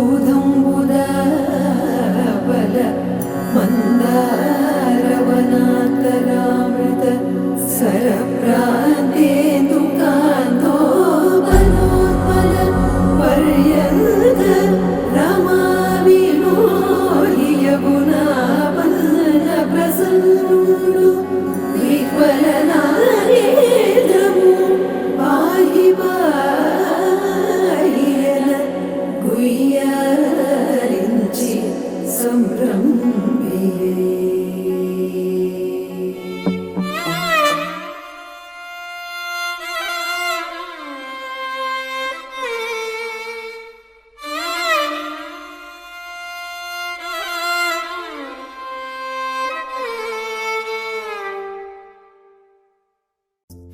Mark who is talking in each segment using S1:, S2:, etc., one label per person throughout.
S1: Though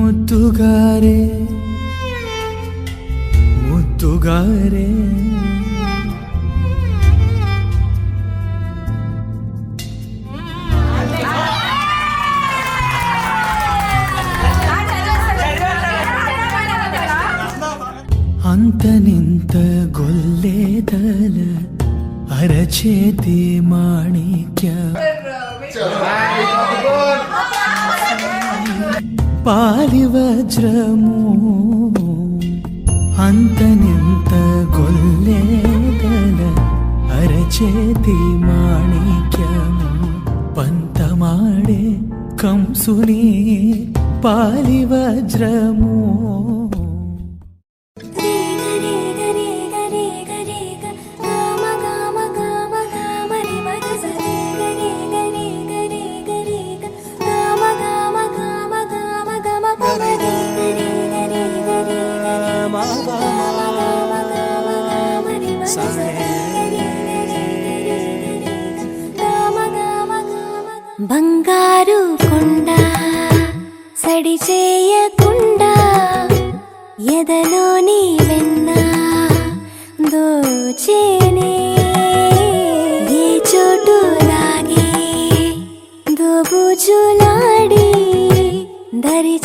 S2: മുത്തുകാരെ മുത്തുകാരെ ಅಂತ ನಿಂತ ಗೊಲ್ಲೇದಲ ಅರಚೇತಿ ಮಾಣಿಕ್ಯ వజ్రము అంతనింత గొల్లేదల అరచేతి మాణిక్యము. పంతమాడే కంసుని పాలి
S3: బంగారు కొండ సడి చేయకుండా ఎదలోని వెన్న దోచేనే. ఏ చోటు లాగే దోబుజులాడి దరి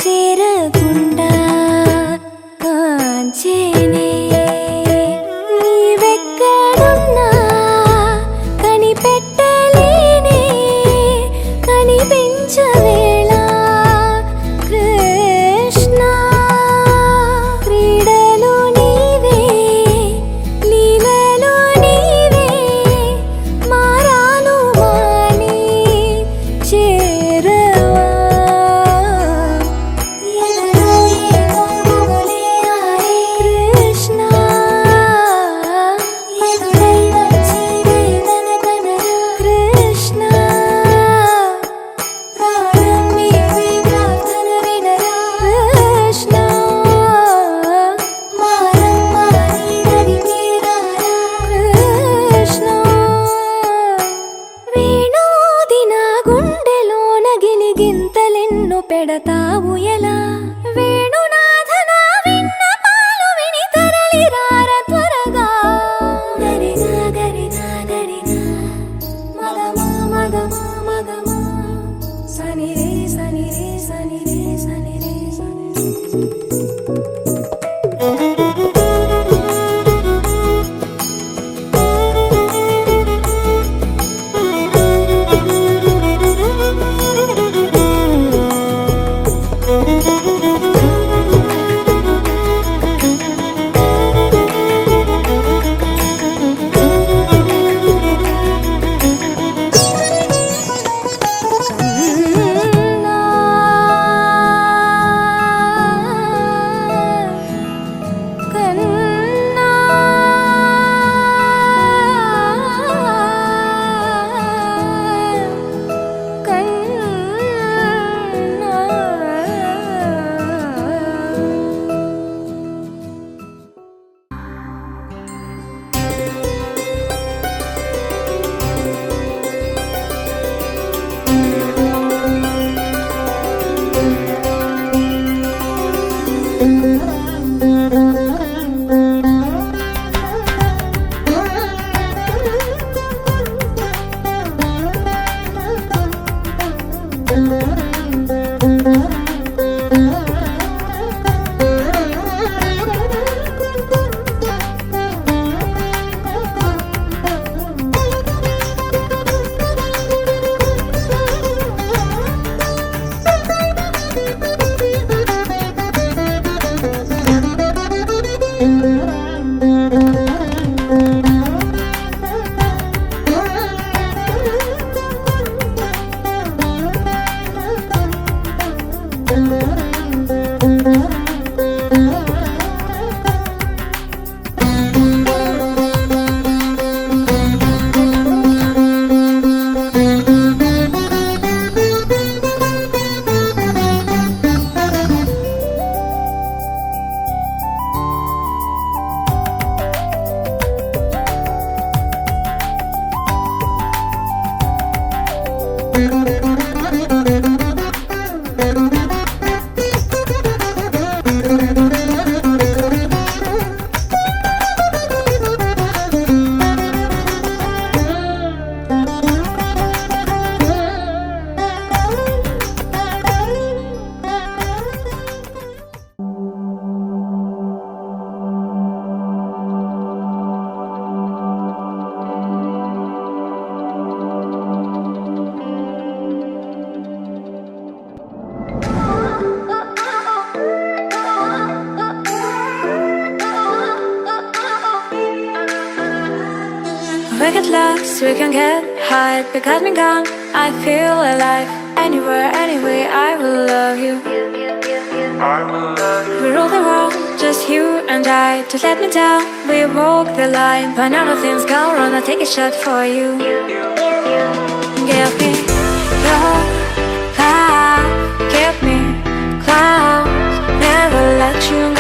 S3: We
S4: get lost, we can get high. Because me gone, I feel alive. Anywhere, anyway, I will love you. We rule the world, just you and I. Just let me down, we walk the line. But now nothing's gone wrong, I'll take a shot for you. Give me your love Give me clouds. Never let you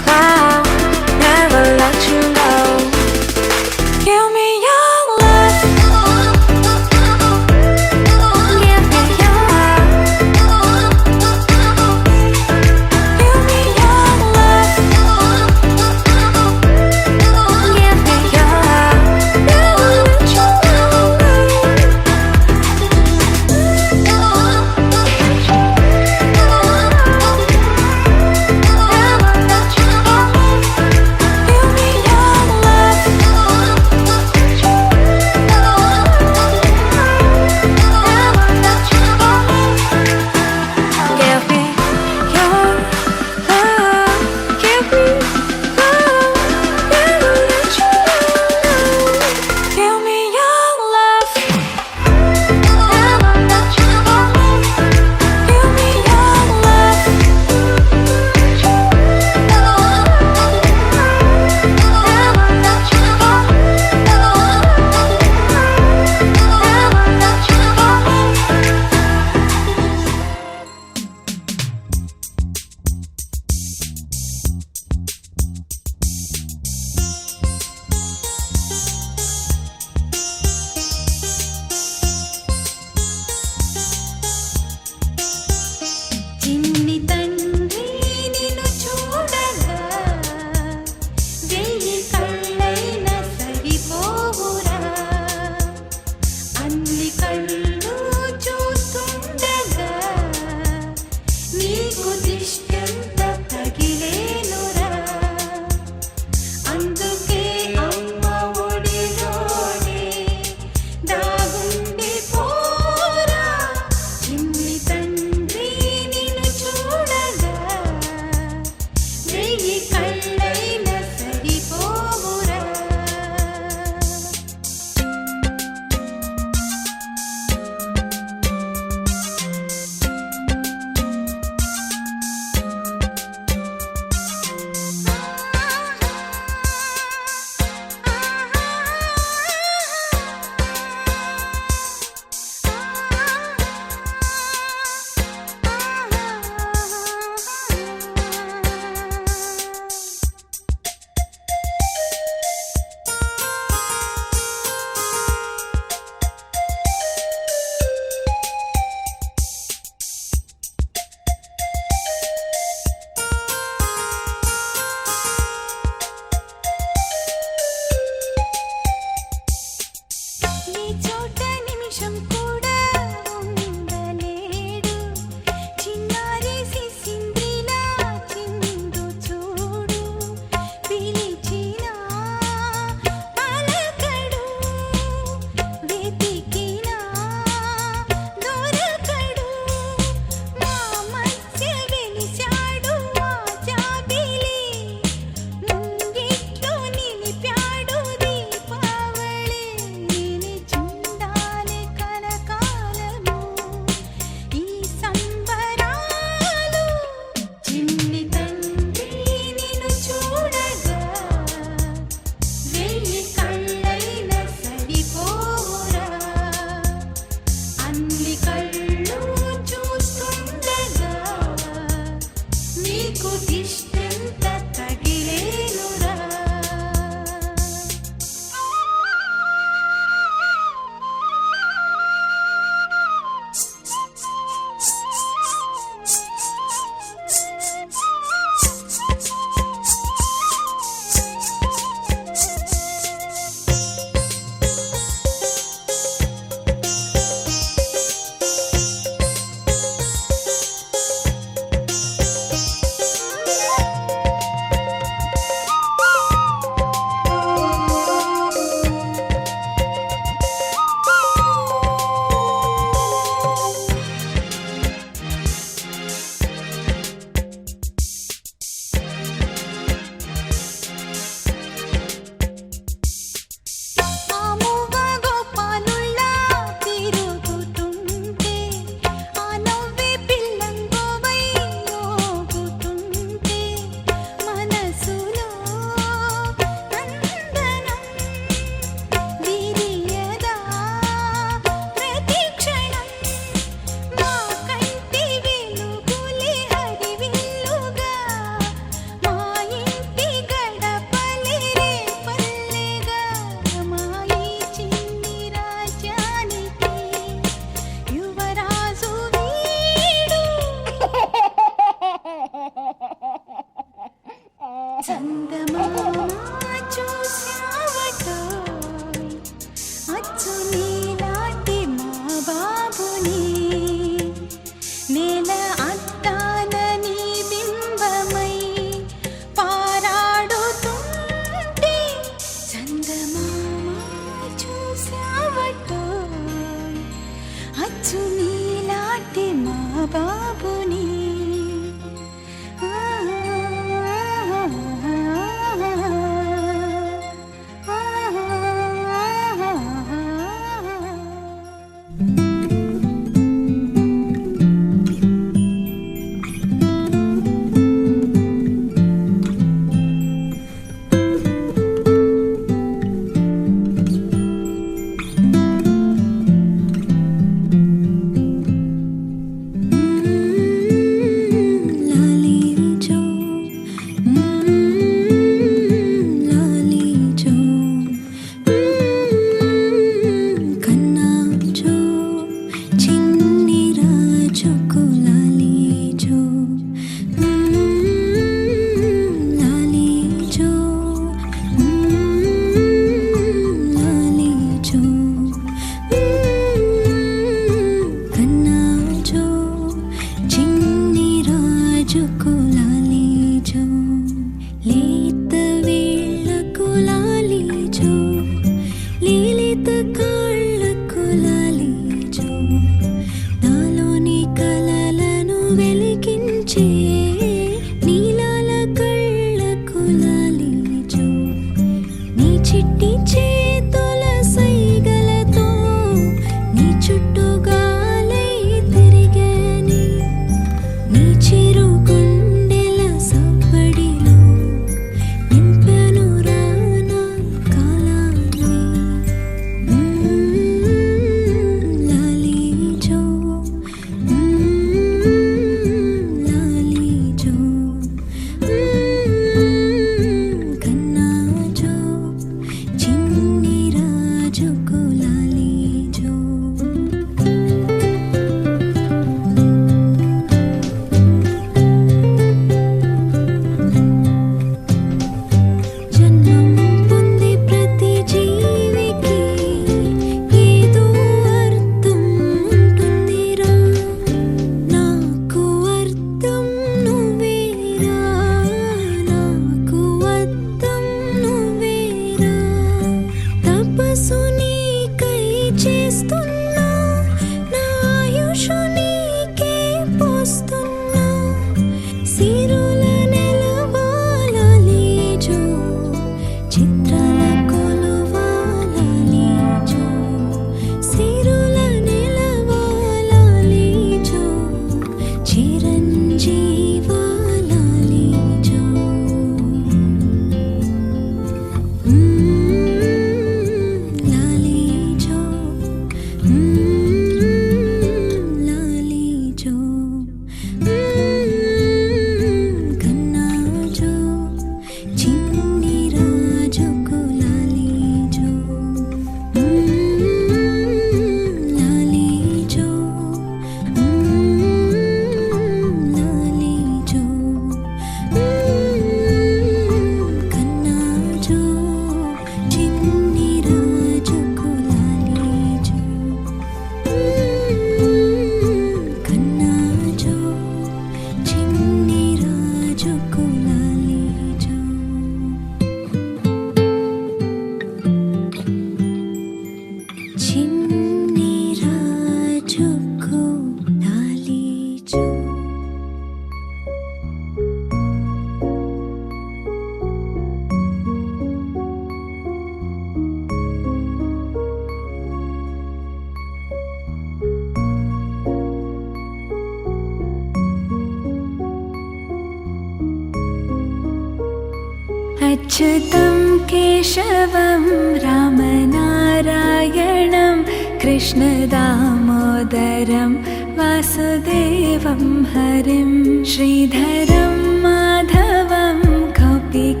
S5: कृष्णदामोदरं वासुदेवं हरिं। श्रीधरं माधवं कपिकावल्लवं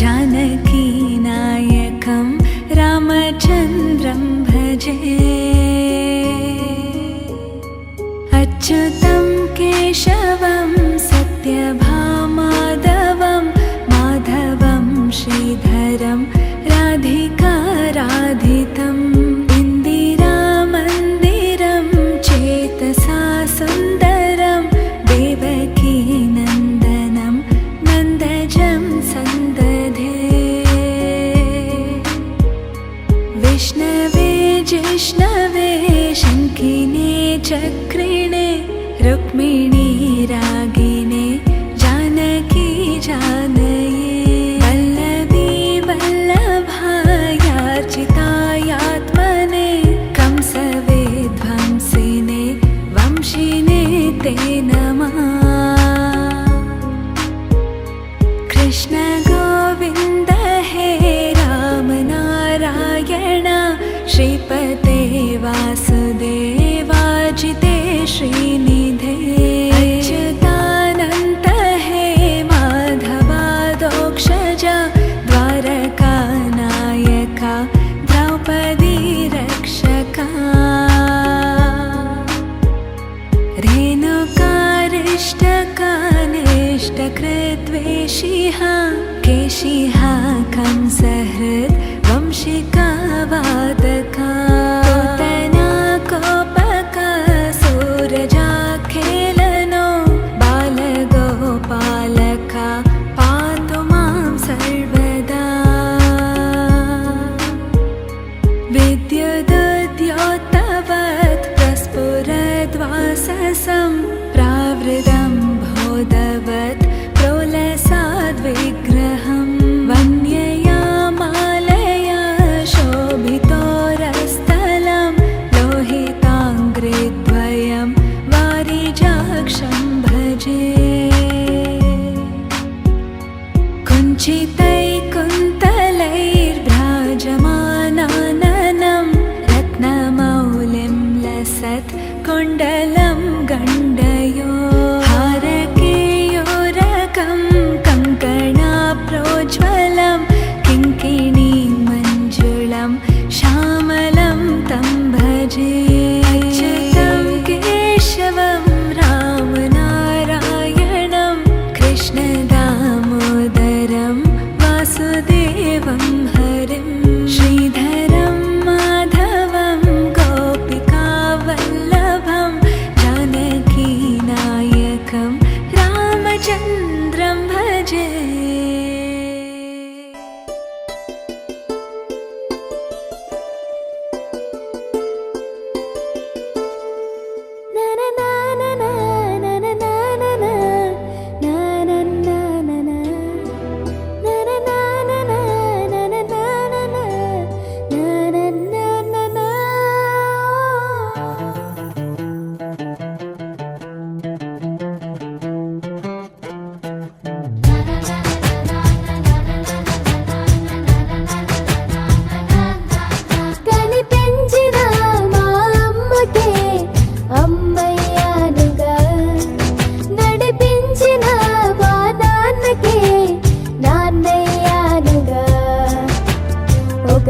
S5: जानकीनायकं रामचन्द्रं भजे। अच्युतं केशवं सत्यभामाधवं माधवं श्रीधरं राधिका आधितं इन्दिरामन्दिरं चेतसा सुन्दरं देवकीनन्दनं मन्दजं सन्दधे। विष्णवे जिष्णवे शङ्किने च श्रीपते
S6: वास devet.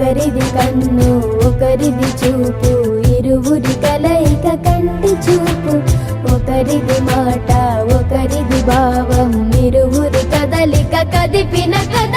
S6: ఒకరిది కన్ను ఒకరిది చూపు. ఇరువురి కలయిక కంటి చూపు. ఒకరిది మాట ఒకరిది భావం. ఇరువురి కదలిక కదిపిన కథ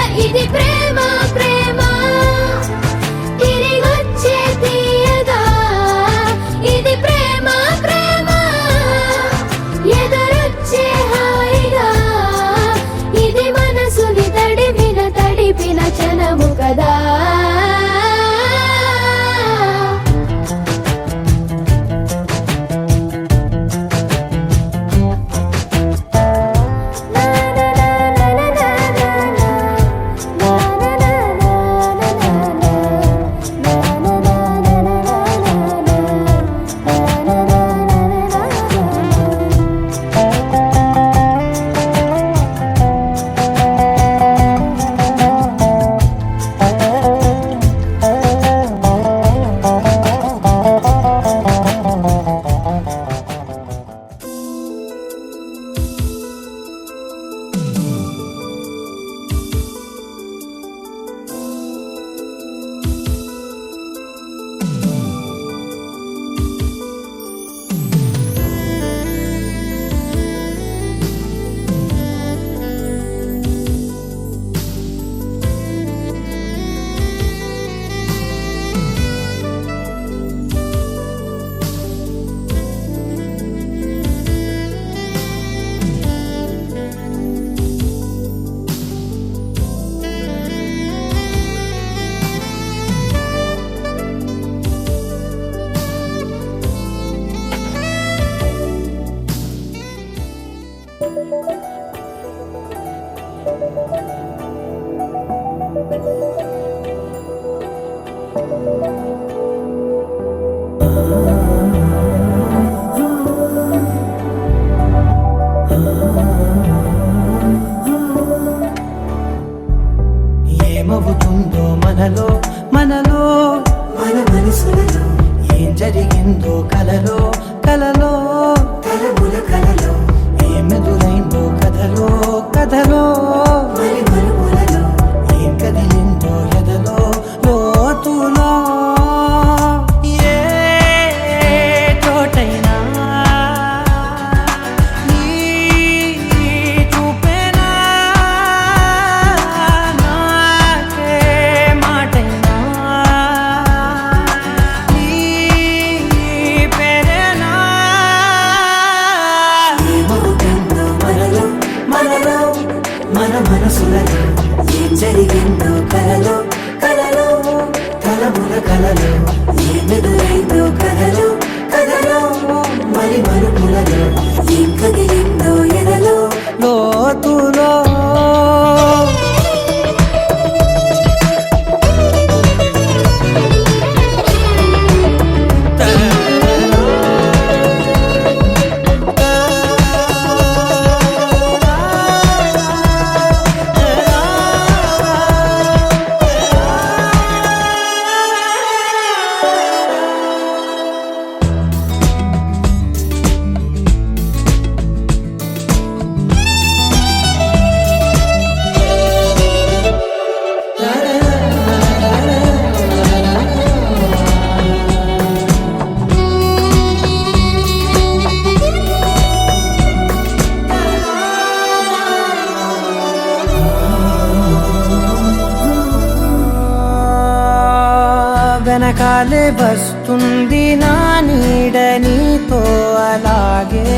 S7: అలాలే వస్తుంది నా నీడ నీతో అలాగే.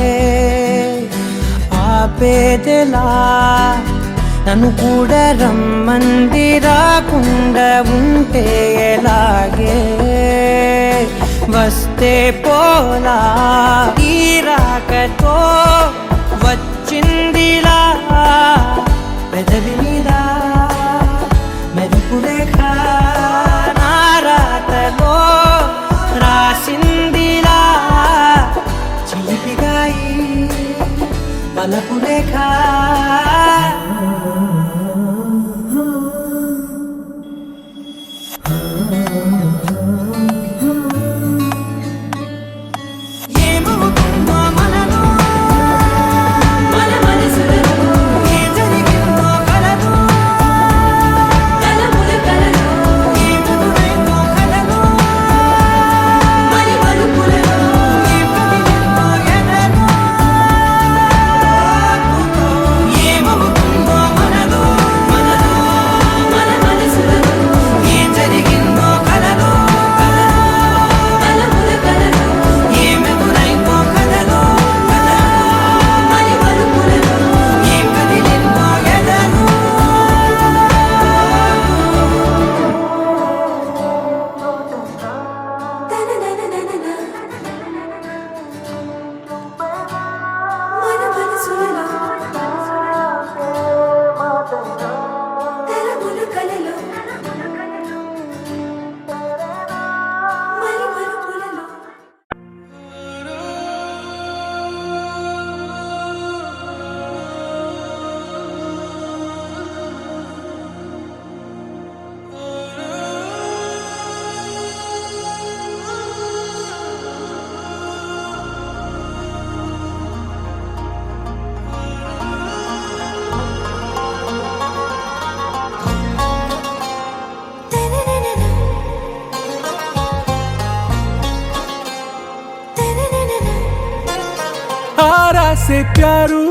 S7: ఆపేదెలా నన్ను కూడా రమ్మంది రాకుండా ఉంటే ఎలాగే? వస్తే పోలా ఈ రాకతో
S8: sei piaro